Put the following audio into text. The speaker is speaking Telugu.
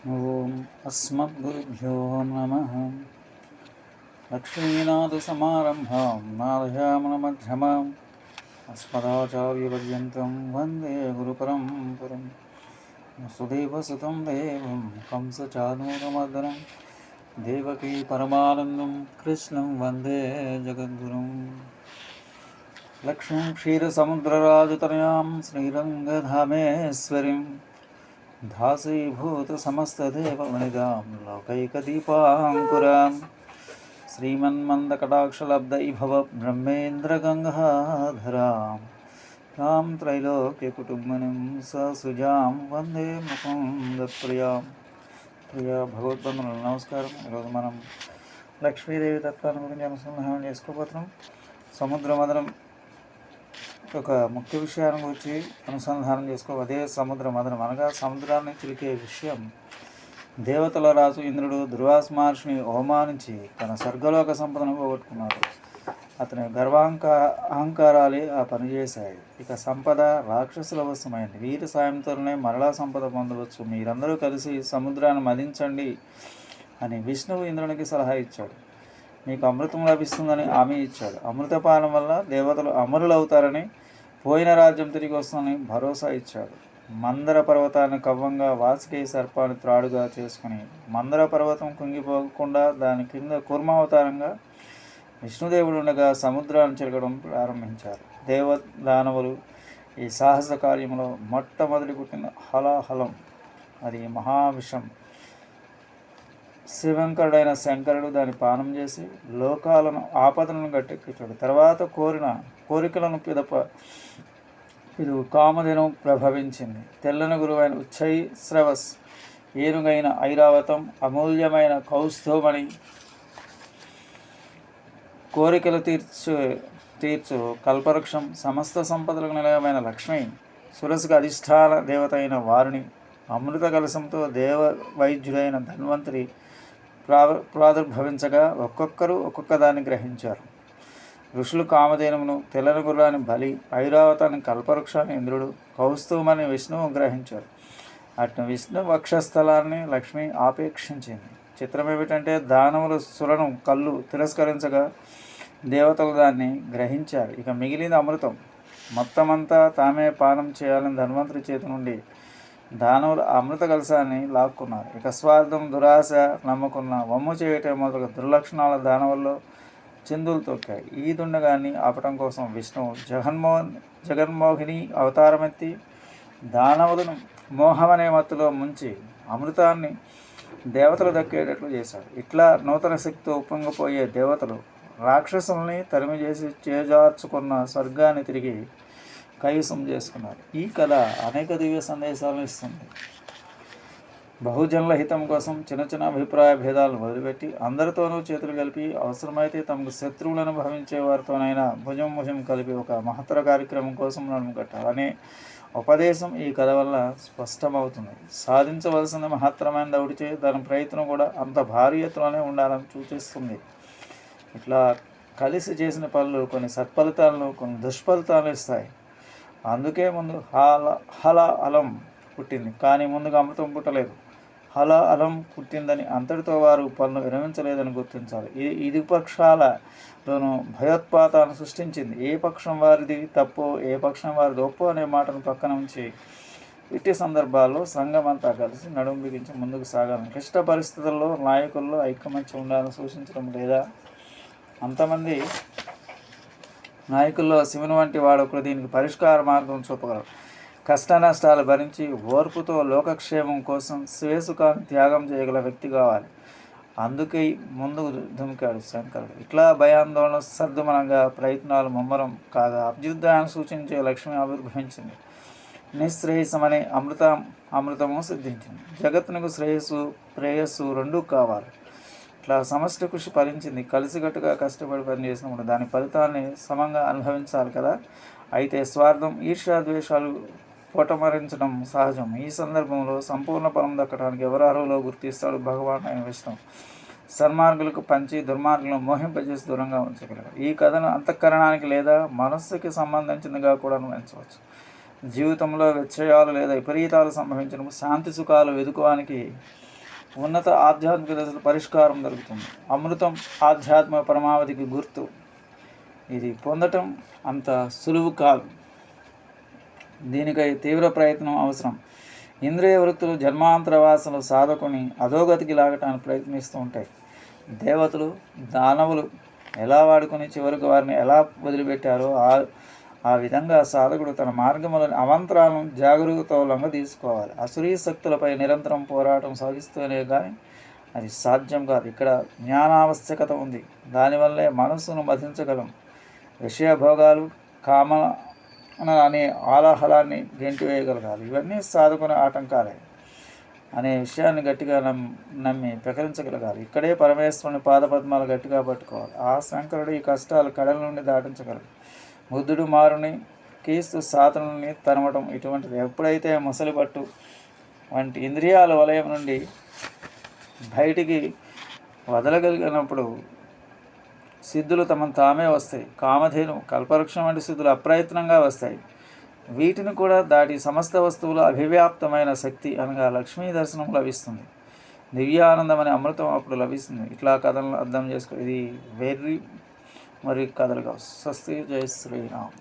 ॐ अस्मद्गुरुभ्यो नमः। लक्ष्मीनाथसमारम्भां नादयामनमध्यमाम् अस्मदाचार्यपर्यन्तं वंदे गुरुपरम्परं वसुदेवसुतं देवं कंसचानूरमर्दनं देवकी परमानन्दं, कृष्णं वंदे जगद्गुरुम् लक्ष्मीं क्षीरसमुद्रराजतनयां श्रीरङ्गधामेश्वरीं धासीभूतसमस्तदेवमणिगां लोकैकदीपाङ्कुरां श्रीमन्मन्दकटाक्षलब्धैभव ब्रह्मेन्द्रगङ्गाधरां तां त्रैलोक्यकुटुम्बिनीं ససుజాం వందే ముకుందప్రియాం ప్రియ భగవద్బంధువులు నమస్కారం ఈరోజు మనం లక్ష్మీదేవి తత్వాన్ని గురించి అనుసంధానం చేసుకోబోతున్నాం సముద్ర మదనం ఒక ముఖ్య విషయాన్ని గురించి అనుసంధానం చేసుకో అదే సముద్ర. మదనం అనగా సముద్రాన్ని చిలికే విషయం. దేవతల రాజు ఇంద్రుడు దుర్వాస మహర్షిని అవమానించి తన స్వర్గలోక సంపదను పోగొట్టుకున్నాడు. అతని గర్వాంక అహంకారాలే ఆ పని చేశాయి. ఇక సంపద రాక్షసుల వశమైంది. వీరి సాయంతోనే మరలా సంపద పొందవచ్చు. మీరందరూ కలిసి సముద్రాన్ని మదించండి అని విష్ణువు ఇంద్రునికి సలహా ఇచ్చాడు. మీకు అమృతం లభిస్తుందని హామీ ఇచ్చాడు. అమృతపానం వల్ల దేవతలు అమరులవుతారని పోయిన రాజ్యం తిరిగి వస్తుందని భరోసా ఇచ్చాడు. మందర పర్వతాన్ని కవ్వంగా వాసుకి సర్పాన్ని త్రాడుగా చేసుకుని మందర పర్వతం కుంగిపోకుండా దాని కింద కూర్మావతారంగా విష్ణుదేవుడు ఉండగా సముద్రాన్ని చెరగడం ప్రారంభించారు. దేవ దానవులు ఈ సాహస కార్యంలో మొట్టమొదటి పుట్టిన హలాహలం అది మహావిషం. శివంకరుడైన శంకరుడు దాన్ని పానం చేసి లోకాలను ఆపదలను గట్టెక్కించాడు. తర్వాత కోరిన కోరికలను పిదప ఇది కామదినం ప్రభవించింది. తెల్లని గురువైన ఉచ్చై శ్రవస్ ఏనుగైన ఐరావతం అమూల్యమైన కౌస్తోమణి కోరికలు తీర్చు తీర్చు. కల్పవృక్షం సమస్త సంపదలకు నిలయమైన లక్ష్మి సురసుకు అధిష్టాన దేవత అయిన వారిని అమృత కలశంతో దేవ వైద్యుడైన ధన్వంతరి ప్రాదుర్భవించగా ఒక్కొక్కరు ఒక్కొక్క దాన్ని గ్రహించారు. ఋషులు కామధేనుమును తెల్లని గుర్రాన్ని బలి ఐరావతాన్ని కల్పవృక్షాన్ని ఇంద్రుడు కౌస్తుమని విష్ణువు గ్రహించారు. అటు విష్ణు వక్షస్థలాన్ని లక్ష్మి ఆపేక్షించింది. చిత్రం ఏమిటంటే దానవులు సులను కళ్ళు తిరస్కరించగా దేవతలు దాన్ని గ్రహించారు. ఇక మిగిలింది అమృతం. మొత్తమంతా తామే పానం చేయాలని ధన్వంతరి చేతి నుండి దానవులు అమృత కలశాన్ని లాక్కున్నారు. ఇక స్వార్థం దురాశ నమ్ముకున్న వమ్ము చేయటం మొదలు దుర్లక్షణాల దానవుల్లో చిందులు తొక్కాయి. ఈ దుండగాన్ని ఆపటం కోసం విష్ణువు జగన్మోహన్ జగన్మోహిని అవతారమెత్తి దానవులను మోహమనే మత్తులో ముంచి అమృతాన్ని దేవతలు దక్కేటట్లు చేశాడు. ఇట్లా నూతన శక్తితో ఉప్పొంగిపోయే దేవతలు రాక్షసుల్ని తరిమి చేసి చేజార్చుకున్న స్వర్గాన్ని తిరిగి కైవసం చేసుకున్నారు. ఈ కథ అనేక దివ్య సందేశాలను ఇస్తుంది. బహుజనుల హితం కోసం చిన్న చిన్న అభిప్రాయ భేదాలను వదిలిపెట్టి అందరితోనూ చేతులు కలిపి అవసరమైతే తమకు శత్రువులను భావించే వారితోనైనా భుజం భుజం కలిపి ఒక మహత్తర కార్యక్రమం కోసం నడుము కట్టాలనే ఉపదేశం ఈ కథ వల్ల స్పష్టమవుతుంది. సాధించవలసిన మహత్తరమైన దౌడిచే దాని ప్రయత్నం కూడా అంత భారీ ఎత్తులోనే ఉండాలని సూచిస్తుంది. ఇట్లా కలిసి చేసిన పనులు కొన్ని సత్ఫలితాలను కొన్ని దుష్ఫలితాలను ఇస్తాయి. అందుకే ముందు హల హల అలం పుట్టింది. కానీ ముందుగా అమృతం పుట్టలేదు. హల అలం పుట్టిందని అంతటితో వారు పనులు విరమించలేదని గుర్తించాలి. ఇది ఇది పక్షాలలోనూ భయోత్పాతాన్ని సృష్టించింది. ఏ పక్షం వారిది తప్పు ఏ పక్షం వారి ఒప్పు అనే మాటను పక్కన ఉంచి ఇట్టి సందర్భాల్లో సంఘం అంతా కలిసి నడుము బిగించి ముందుకు సాగాలి. క్లిష్ట పరిస్థితుల్లో నాయకుల్లో ఐకమత్యం ఉండాలని సూచించడం లేదా అంతమంది నాయకుల్లో శివుని వంటి వాడు దీనికి పరిష్కార మార్గం చూపగలరు కష్ట నష్టాలు భరించి ఓర్పుతో లోకక్షేమం కోసం శ్రేసుకాన్ని త్యాగం చేయగల వ్యక్తి కావాలి. అందుకే ముందుకు దుమికాడు శంకరుడు. ఇట్లా భయాందోళన సర్దుమనంగా ప్రయత్నాలు ముమ్మరం కాగా అభ్యుదయాన్ని సూచించే లక్ష్మి ఆవిర్భవించింది. నిశ్రేయసమనే అమృత అమృతము సిద్ధించింది. జగత్తునకు శ్రేయస్సు ప్రేయస్సు రెండూ కావాలి. ఇట్లా సమష్టి కృషి ఫలించింది. కలిసిగట్టుగా కష్టపడి పనిచేసినప్పుడు దాని ఫలితాన్ని సమంగా అనుభవించాలి కదా. అయితే స్వార్థం ఈర్ష్యా ద్వేషాలు పోటమరించడం సహజం. ఈ సందర్భంలో సంపూర్ణ ఫలం దక్కడానికి ఎవరు అర్హులో గుర్తిస్తాడు భగవాన్ అయిన విష్ణు. సన్మార్గులకు పంచి దుర్మార్గులను మోహింపజేసి దూరంగా ఉంచగలరు ఈ కథను అంతఃకరణానికి లేదా మనస్సుకి సంబంధించిందిగా కూడా అనుభవించవచ్చు. జీవితంలో విచ్చయాలు లేదా విపరీతాలు సంభవించడం శాంతి సుఖాలు వెతుకోవడానికి ఉన్నత ఆధ్యాత్మిక దశల పరిష్కారం దొరుకుతుంది. అమృతం ఆధ్యాత్మిక పరమావధికి గుర్తు. ఇది పొందటం అంత సులువు కాదు. దీనికై తీవ్ర ప్రయత్నం అవసరం. ఇంద్రియ వృత్తులు జన్మాంతర వాసనలు సాధకుని అధోగతికి లాగటానికి ప్రయత్నిస్తూ ఉంటాయి. దేవతలు దానవులు ఎలా వాడుకొని చివరికి వారిని ఎలా వదిలిపెట్టారో ఆ ఆ విధంగా సాధకుడు తన మార్గములను అవంతరాలను జాగరూకతో లొంగ తీసుకోవాలి. అసురీ శక్తులపై నిరంతరం పోరాటం సాగిస్తూనే కానీ అది సాధ్యం కాదు. ఇక్కడ జ్ఞానావశ్యకత ఉంది. దానివల్లే మనస్సును మధించగలం. విషయభోగాలు కామ అనే ఆలాహలాన్ని గెంటివేయగలగాలి. ఇవన్నీ సాధకుని ఆటంకాలే అనే విషయాన్ని గట్టిగా నమ్ నమ్మి ప్రకరించగలగాలి ఇక్కడే పరమేశ్వరుని పాదపద్మాలు గట్టిగా పట్టుకోవాలి. ఆ శంకరుడు ఈ కష్టాలు కడల నుండి దాటించగలడు. బుద్ధుడు మారుని క్రీస్తు సాధనల్ని తరమటం ఇటువంటిది. ఎప్పుడైతే ముసలిపట్టు వంటి ఇంద్రియాల వలయం నుండి బయటికి వదలగలిగినప్పుడు సిద్ధులు తమను తామే వస్తాయి. కామధేను కల్పవృక్షం వంటి సిద్ధులు అప్రయత్నంగా వస్తాయి. వీటిని కూడా దాటి సమస్త వస్తువుల అభివ్యాప్తమైన శక్తి అనగా లక్ష్మీ దర్శనం లభిస్తుంది. దివ్యానందం అనే అమృతం అప్పుడు లభిస్తుంది. ఇట్లా కథలను అర్థం చేసుకో ఇది వెర్రి మరి కథలుగా స్వస్తి జయ శ్రీరామ్